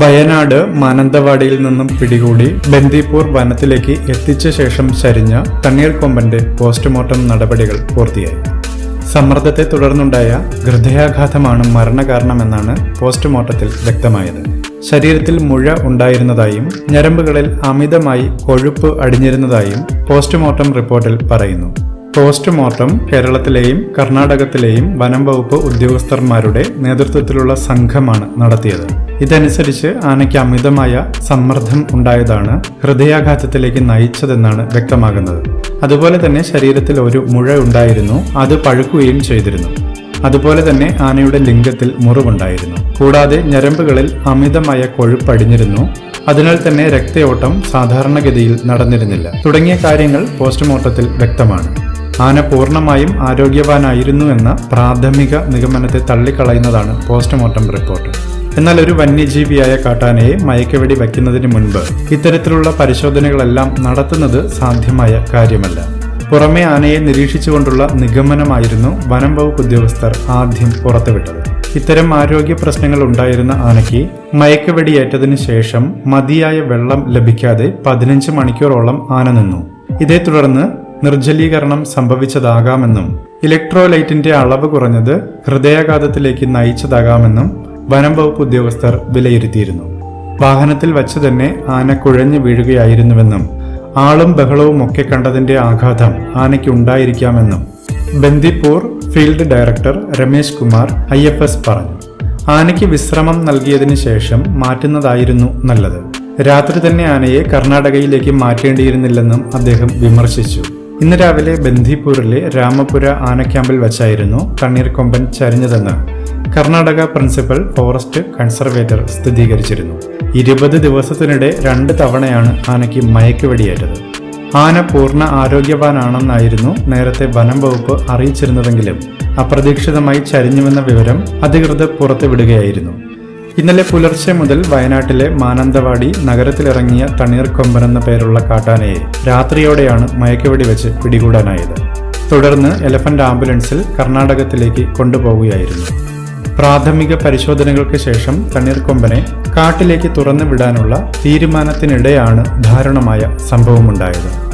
വയനാട് മാനന്തവാടിയിൽ നിന്നും പിടികൂടി ബന്ദിപ്പൂർ വനത്തിലേക്ക് എത്തിച്ച ശേഷം ചരിഞ്ഞ തണ്ണീർക്കൊമ്പന്റെ പോസ്റ്റ്മോർട്ടം നടപടികൾ പൂർത്തിയായി. സമ്മർദ്ദത്തെ തുടർന്നുണ്ടായ ഹൃദയാഘാതമാണ് മരണകാരണമെന്നാണ് പോസ്റ്റ്മോർട്ടത്തിൽ വ്യക്തമായത്. ശരീരത്തിൽ മുഴ ഉണ്ടായിരുന്നതായും ഞരമ്പുകളിൽ അമിതമായി കൊഴുപ്പ് അടിഞ്ഞിരുന്നതായും പോസ്റ്റ്മോർട്ടം റിപ്പോർട്ടിൽ പറയുന്നു. പോസ്റ്റ്മോർട്ടം കേരളത്തിലെയും കർണാടകത്തിലെയും വനം വകുപ്പ് ഉദ്യോഗസ്ഥന്മാരുടെ നേതൃത്വത്തിലുള്ള സംഘമാണ് നടത്തിയത്. ഇതനുസരിച്ച് ആനയ്ക്ക് അമിതമായ സമ്മർദ്ദം ഉണ്ടായതാണ് ഹൃദയാഘാതത്തിലേക്ക് നയിച്ചതെന്നാണ് വ്യക്തമാകുന്നത്. അതുപോലെ തന്നെ ശരീരത്തിൽ ഒരു മുഴ ഉണ്ടായിരുന്നു അത് പഴുക്കുകയും ചെയ്തിരുന്നു. അതുപോലെ തന്നെ ആനയുടെ ലിംഗത്തിൽ മുറിവുണ്ടായിരുന്നു. കൂടാതെ ഞരമ്പുകളിൽ അമിതമായ കൊഴുപ്പടിഞ്ഞിരുന്നു. അതിനാൽ തന്നെ രക്തയോട്ടം സാധാരണഗതിയിൽ നടന്നിരുന്നില്ല. തുടങ്ങിയ കാര്യങ്ങൾ പോസ്റ്റ്മോർട്ടത്തിൽ വ്യക്തമാണ്. ആന പൂർണമായും ആരോഗ്യവാനായിരുന്നു എന്ന പ്രാഥമിക നിഗമനത്തെ തള്ളിക്കളയുന്നതാണ് പോസ്റ്റ്മോർട്ടം റിപ്പോർട്ട്. എന്നാൽ ഒരു വന്യജീവിയായ കാട്ടാനയെ മയക്കവെടി വയ്ക്കുന്നതിന് മുൻപ് ഇത്തരത്തിലുള്ള പരിശോധനകളെല്ലാം നടത്തുന്നത് സാധ്യമായ കാര്യമല്ല. പുറമെ ആനയെ നിരീക്ഷിച്ചുകൊണ്ടുള്ള നിഗമനമായിരുന്നു വനം വകുപ്പ് ഉദ്യോഗസ്ഥർ ആദ്യം പുറത്തുവിട്ടത്. ഇത്തരം ആരോഗ്യ പ്രശ്നങ്ങൾ ഉണ്ടായിരുന്ന ആനയ്ക്ക് മയക്കുവെടിയേറ്റതിനു ശേഷം മതിയായ വെള്ളം ലഭിക്കാതെ പതിനഞ്ച് മണിക്കൂറോളം ആന നിന്നു. ഇതേ തുടർന്ന് നിർജലീകരണം സംഭവിച്ചതാകാമെന്നും ഇലക്ട്രോലൈറ്റിന്റെ അളവ് കുറഞ്ഞത് ഹൃദയാഘാതത്തിലേക്ക് നയിച്ചതാകാമെന്നും വനം വകുപ്പ് ഉദ്യോഗസ്ഥർ വിലയിരുത്തിയിരുന്നു. വാഹനത്തിൽ വച്ച് തന്നെ ആന കുഴഞ്ഞു വീഴുകയായിരുന്നുവെന്നും ആളും ബഹളവും ഒക്കെ കണ്ടതിന്റെ ആഘാതം ആനയ്ക്ക് ഉണ്ടായിരിക്കാമെന്നും Bandipur field director Ramesh Kumar I F S പറഞ്ഞു. ആനയ്ക്ക് വിശ്രമം നൽകിയതിന് ശേഷം മാറ്റുന്നതായിരുന്നു നല്ലത്. രാത്രി തന്നെ ആനയെ കർണാടകയിലേക്ക് മാറ്റേണ്ടിയിരുന്നില്ലെന്നും അദ്ദേഹം വിമർശിച്ചു. ഇന്ന് രാവിലെ ബന്ദിപ്പൂരിലെ രാമപുര ആനക്യാമ്പിൽ വച്ചായിരുന്നു തണ്ണീർക്കൊമ്പൻ ചരിഞ്ഞതെന്ന് കർണാടക പ്രിൻസിപ്പൽ ഫോറസ്റ്റ് കൺസർവേറ്റർ സ്ഥിരീകരിച്ചിരുന്നു. ഇരുപത് ദിവസത്തിനിടെ രണ്ട് തവണയാണ് ആനയ്ക്ക് മയക്കുവെടിയേറ്റത്. ആന പൂർണ ആരോഗ്യവാനാണെന്നായിരുന്നു നേരത്തെ വനം വകുപ്പ് അറിയിച്ചിരുന്നതെങ്കിലും അപ്രതീക്ഷിതമായി ചരിഞ്ഞുവെന്ന വിവരം അധികൃതർ പുറത്തുവിടുകയായിരുന്നു. ഇന്നലെ പുലർച്ചെ മുതൽ വയനാട്ടിലെ മാനന്തവാടി നഗരത്തിലിറങ്ങിയ തണ്ണീർക്കൊമ്പൻ എന്ന പേരുള്ള കാട്ടാനയെ രാത്രിയോടെയാണ് മയക്കുവെടി വെച്ച് പിടികൂടാനായത്. തുടർന്ന് എലഫന്റ് ആംബുലൻസിൽ കർണാടകത്തിലേക്ക് കൊണ്ടുപോവുകയായിരുന്നു. പ്രാഥമിക പരിശോധനകൾക്ക് ശേഷം തണ്ണീർക്കൊമ്പനെ കാട്ടിലേക്ക് തുറന്നു വിടാനുള്ള തീരുമാനത്തിനിടെയാണ് ദാരുണമായ സംഭവമുണ്ടായത്.